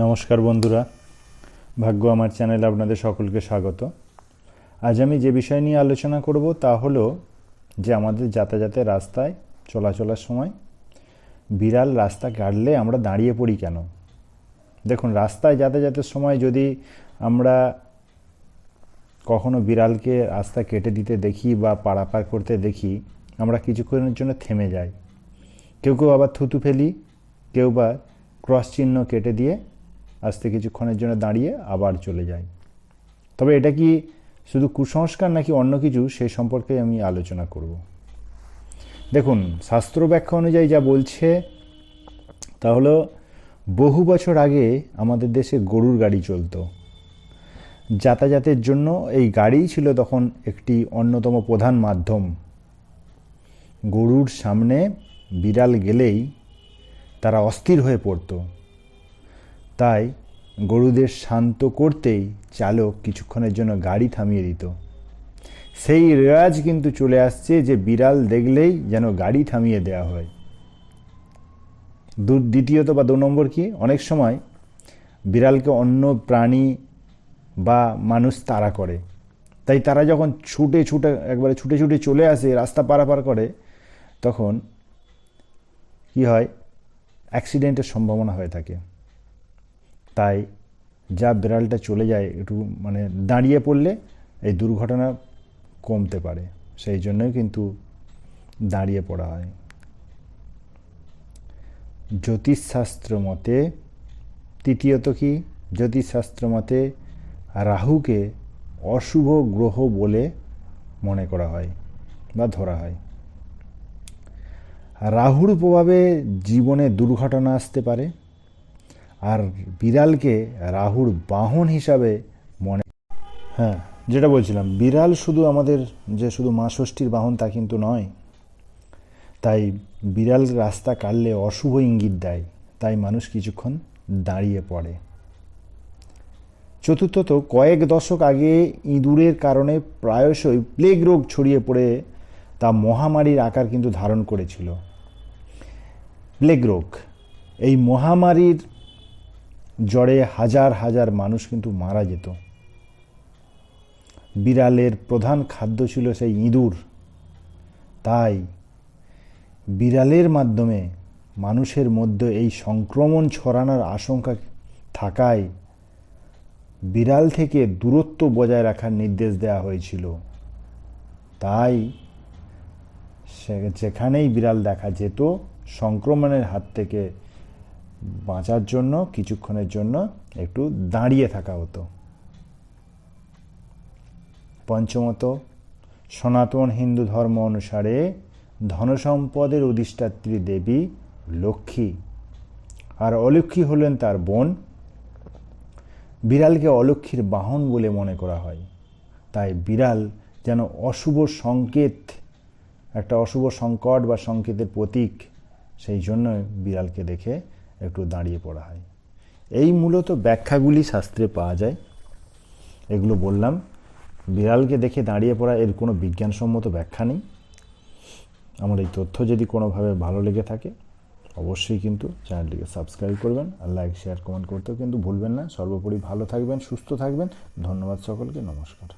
নমস্কার বন্ধুরা। ভাগ্য আমার চ্যানেলে আপনাদের সকলকে স্বাগত। আজ আমি যে বিষয় নিয়ে আলোচনা করব তা হলো যে আমাদের যাতায়াতের রাস্তায় চলাচলার সময় বিড়াল রাস্তা কাটলে আমরা দাঁড়িয়ে পড়ি কেন? দেখুন, রাস্তায় যাতায়াতের সময় যদি আমরা কখনো বিড়ালকে রাস্তা কেটে দিতে দেখি বা পারাপার করতে দেখি, আমরা কিছুক্ষণের জন্য থেমে যাই। কেউ কেউ আবার থুতু ফেলি, কেউ বা ক্রস চিহ্ন কেটে দিয়ে আস্তে কিছুক্ষণের জন্য দাঁড়িয়ে আবার চলে যায় তবে এটা কি শুধু কুসংস্কার নাকি অন্য কিছু সেই সম্পর্কে আমি আলোচনা করব। দেখুন, শাস্ত্র ব্যাখ্যা অনুযায়ী যা বলছে, তা হলো, বহু বছর আগে আমাদের দেশে গরুর গাড়ি চলতো। যাতায়াতের জন্য এই গাড়িই ছিল তখন একটি অন্যতম প্রধান মাধ্যম। গরুর সামনে বিড়াল গেলেই তারা অস্থির হয়ে পড়তো। তাই গরুদের শান্ত করতেই চালক কিছুক্ষণের জন্য গাড়ি থামিয়ে দিত। সেই রেওয়াজ কিন্তু চলে আসছে যে বিড়াল দেখলেই যেন গাড়ি থামিয়ে দেওয়া হয়। দু, দ্বিতীয়ত বা দু নম্বর কি? অনেক সময় বিড়ালকে অন্য প্রাণী বা মানুষ তাড়া করে। তাই তারা যখন ছুটে ছুটে, একবারে ছুটে ছুটে চলে আসে, রাস্তা পারাপার করে, তখন কি হয়? অ্যাক্সিডেন্টের সম্ভাবনা হয়ে থাকে। তাই যা বিড়ালটা চলে যায় একটু মানে দাঁড়িয়ে পড়লে এই দুর্ঘটনা কমতে পারে। সেই জন্যই কিন্তু দাঁড়িয়ে পড়া হয়। জ্যোতিষশাস্ত্র মতে তৃতীয়ত কি? জ্যোতিষশাস্ত্র মতে রাহুকে অশুভ গ্রহ বলে মনে করা হয় বা ধরা হয়। রাহুর প্রভাবে জীবনে দুর্ঘটনা আসতে পারে। আর বিড়ালকে রাহুর বাহন হিসাবে মনে হ্যাঁ যেটা বলছিলাম, বিড়াল শুধু আমাদের যে শুধু মা ষষ্ঠীর বাহন তা কিন্তু নয়, তাই বিড়াল রাস্তা কাটলে অশুভ ইঙ্গিত দেয়, তাই মানুষ কিছুক্ষণ দাঁড়িয়ে পড়ে। চতুর্থত, কয়েক দশক আগে ইঁদুরের কারণে প্রায়শই প্লেগ রোগ ছড়িয়ে পড়ে তা মহামারীর আকার কিন্তু ধারণ করেছিল। প্লেগ রোগ, এই মহামারীর জ্বরে হাজার হাজার মানুষ কিন্তু মারা যেত। বিড়ালের প্রধান খাদ্য ছিল সেই ইঁদুর। তাই বিড়ালের মাধ্যমে মানুষের মধ্যে এই সংক্রমণ ছড়ানোর আশঙ্কা থাকায় বিড়াল থেকে দূরত্ব বজায় রাখার নির্দেশ দেওয়া হয়েছিল। তাই যেখানেই বিড়াল দেখা যেত, সংক্রমণের হাত থেকে বাঁচার জন্য, কিছুক্ষণের জন্য একটু দাঁড়িয়ে থাকা হতো। পঞ্চমত, সনাতন হিন্দু ধর্ম অনুসারে ধনসম্পদের অধিষ্ঠাত্রী দেবী লক্ষ্মী। আর অলক্ষ্মী হলেন তার বোন। বিড়ালকে অলক্ষ্মীর বাহন বলে মনে করা হয়। তাই বিড়াল যেন অশুভ সংকেত, একটা অশুভ সংকট বা সংকেতের প্রতীক, সেই জন্য বিড়ালকে দেখে একটু দাঁড়িয়ে পড়া হয়। এই মূলত ব্যাখ্যাগুলি শাস্ত্রে পাওয়া যায়। এগুলো বললাম, বিড়ালকে দেখে দাঁড়িয়ে পড়া এর কোনো বিজ্ঞানসম্মত ব্যাখ্যা নেই। আমার এই তথ্য যদি কোনোভাবে ভালো লেগে থাকে, অবশ্যই কিন্তু চ্যানেলটিকে সাবস্ক্রাইব করবেন আর লাইক, শেয়ার, কমেন্ট করতেও কিন্তু ভুলবেন না। সর্বোপরি ভালো থাকবেন, সুস্থ থাকবেন। ধন্যবাদ সকলকে, নমস্কার।